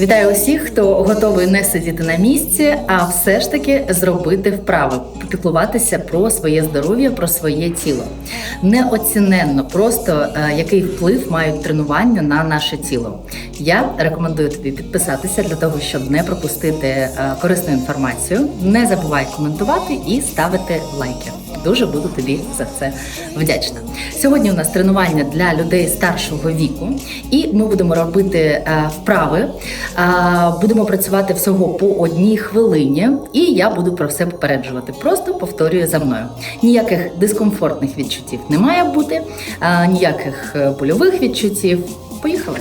Вітаю усіх, хто готовий не сидіти на місці, а все ж таки зробити вправи, попіклуватися про своє здоров'я, про своє тіло. Неоціненно просто е, який вплив мають тренування на наше тіло. Я рекомендую тобі підписатися для того, щоб не пропустити е, корисну інформацію. Не забувай коментувати і ставити лайки. Дуже буду тобі за це вдячна. Сьогодні у нас тренування для людей старшого віку, і ми будемо робити е, вправи. Е, Будемо працювати всього по одній хвилині, і я буду про все попереджувати. Просто повторюю за мною. Ніяких дискомфортних відчуттів не має бути, е, ніяких больових відчуттів. Поїхали!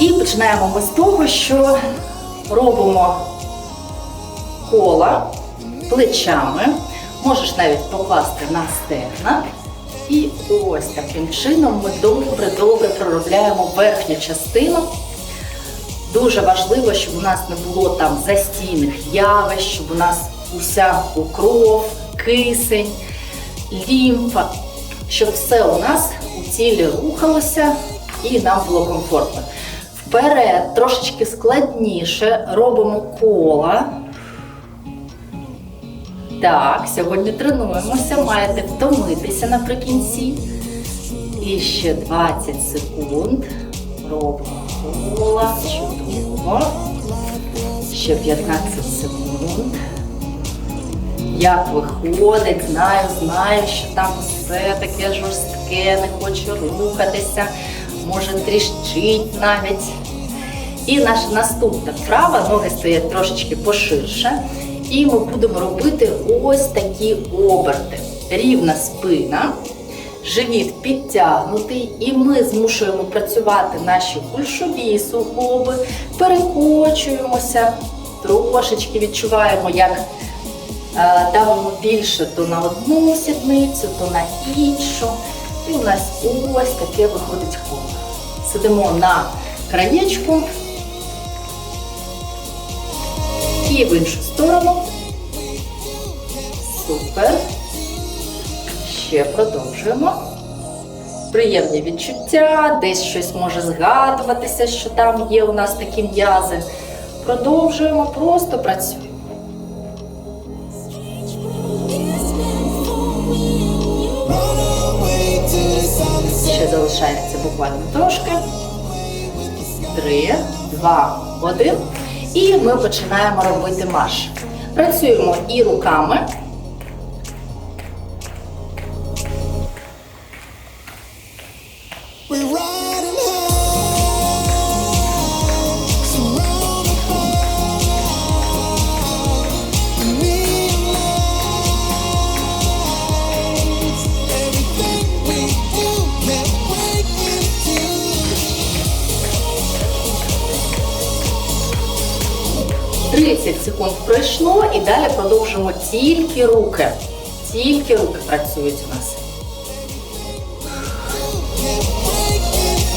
І починаємо ми з того, що робимо кола плечами. Можеш навіть покласти на стегна. І ось таким чином ми добре-добре проробляємо верхню частину. Дуже важливо, щоб у нас не було там застійних явищ, щоб у нас уся кров, кисень, лімфа, щоб все у нас у тілі рухалося і нам було комфортно. Вперед, трошечки складніше, робимо кола. Так, сьогодні тренуємося, маєте втомитися наприкінці. І ще 20 секунд. Робимо кола. Чудово. Ще 15 секунд. Як виходить, знаю, знаю, що там все таке жорстке, не хоче рухатися, може тріщить навіть. І наша наступна вправа, ноги стоять трошечки поширше. І ми будемо робити ось такі оберти. Рівна спина, живіт підтягнутий, і ми змушуємо працювати наші кульшові суглоби, перекочуємося, трошечки відчуваємо, як е, давимо більше то на одну сідницю, то на іншу. І у нас ось таке виходить коло. Сидимо на краєчку. І в іншу сторону. Супер. Ще продовжуємо. Приємні відчуття, десь щось може згадуватися, що там є у нас такі м'язи. Продовжуємо, просто працюємо. Ще залишається буквально трошки. Три, два, один. І ми починаємо робити марш. Працюємо і руками. Секунд пройшло і далі продовжуємо тільки руки. Тільки руки працюють у нас.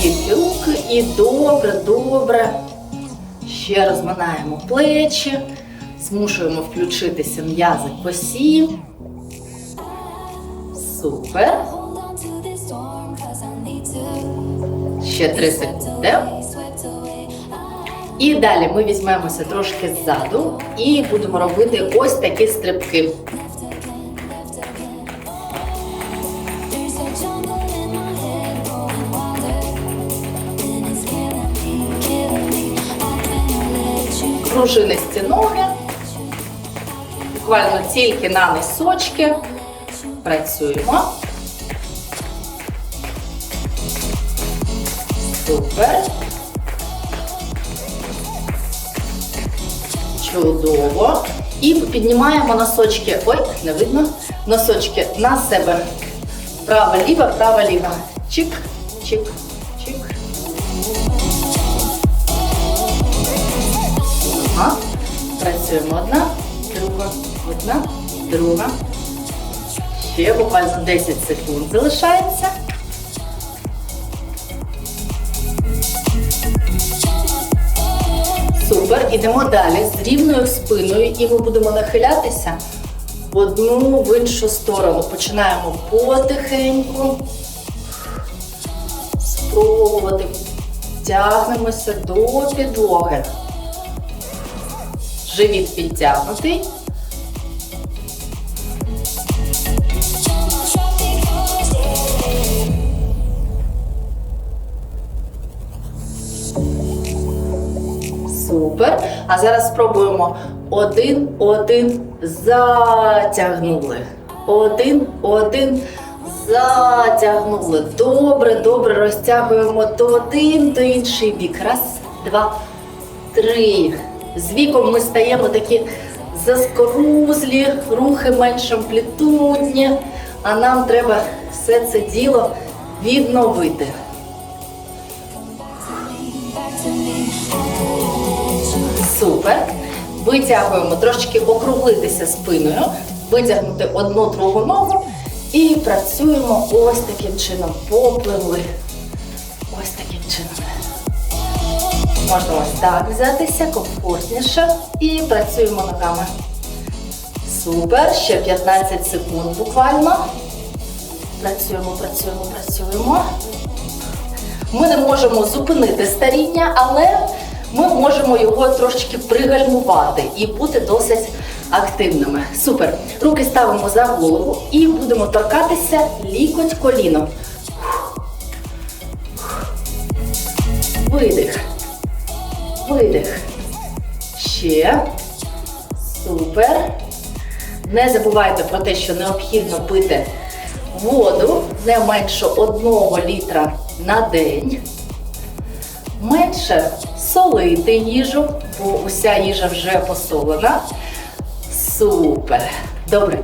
Тільки руки і добре, добре. Ще розминаємо плечі, змушуємо включитися м'язи косі. Супер. Hold on to І далі ми візьмемося трошки ззаду і будемо робити ось такі стрибки. Пружинисті ноги. Буквально тільки на носочки. Працюємо. Супер. Чудово. І піднімаємо носочки. Ой, не видно. Носочки на себе. Права, ліва, права, ліва. Чик, чик, чик. Ага. Працюємо одна, друга, одна, друга. Ще буквально 10 секунд залишається. Супер. Ідемо далі з рівною спиною і ми будемо нахилятися в одну в іншу сторону. Починаємо потихеньку. спробувати. Тягнемося до підлоги. Живіт підтягнутий. Зараз спробуємо один, один, затягнули. Один, один, затягнули. Добре, добре розтягуємо то один, то інший бік. Раз, два, три. З віком ми стаємо такі заскорузлі, рухи менш амплітудні, а нам треба все це діло відновити. Супер. Витягуємо трошки округлитися спиною, витягнути одну другу ногу і працюємо ось таким чином. Попливли. Ось таким чином. Можна ось так взятися, комфортніше. І працюємо ногами. Супер. Ще 15 секунд буквально. Працюємо, працюємо, працюємо. Ми не можемо зупинити старіння, але ми можемо його трошечки пригальмувати і бути досить активними. Супер. Руки ставимо за голову і будемо торкатися лікоть коліном. Видих. Видих. Ще. Супер. Не забувайте про те, що необхідно пити воду не менше 1 літра на день. Менше солити їжу, бо уся їжа вже посолена. Супер. Добре.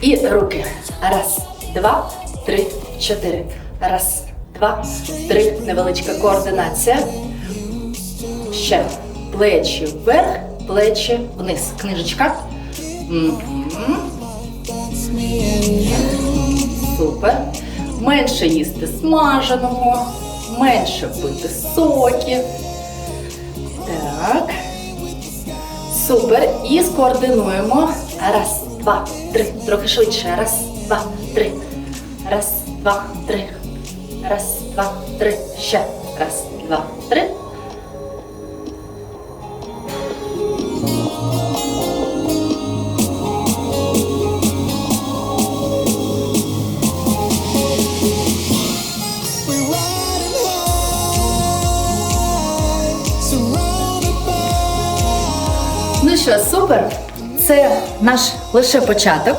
І руки. Раз, два, три, чотири. Раз, два, три. Невеличка координація. Ще. Плечі вверх, плечі вниз. Книжечка. Мгм. Супер. Менше їсти смаженого, менше пити соки. Так. Супер. І скоординуємо. Раз, два, три. Трохи швидше. Раз, два, три. Раз, два, три. Раз, два, три. Ще. Раз, два, три. Ну що, супер. Це наш лише початок.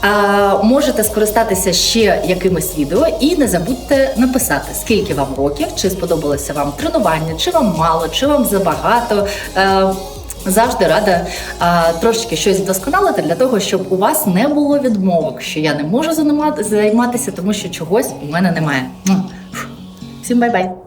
А, можете скористатися ще якимось відео і не забудьте написати, скільки вам років, чи сподобалося вам тренування, чи вам мало, чи вам забагато. Е, Завжди рада а, трошечки щось вдосконалити для того, щоб у вас не було відмовок, що я не можу займатися, тому що чогось у мене немає. Всім бай-бай!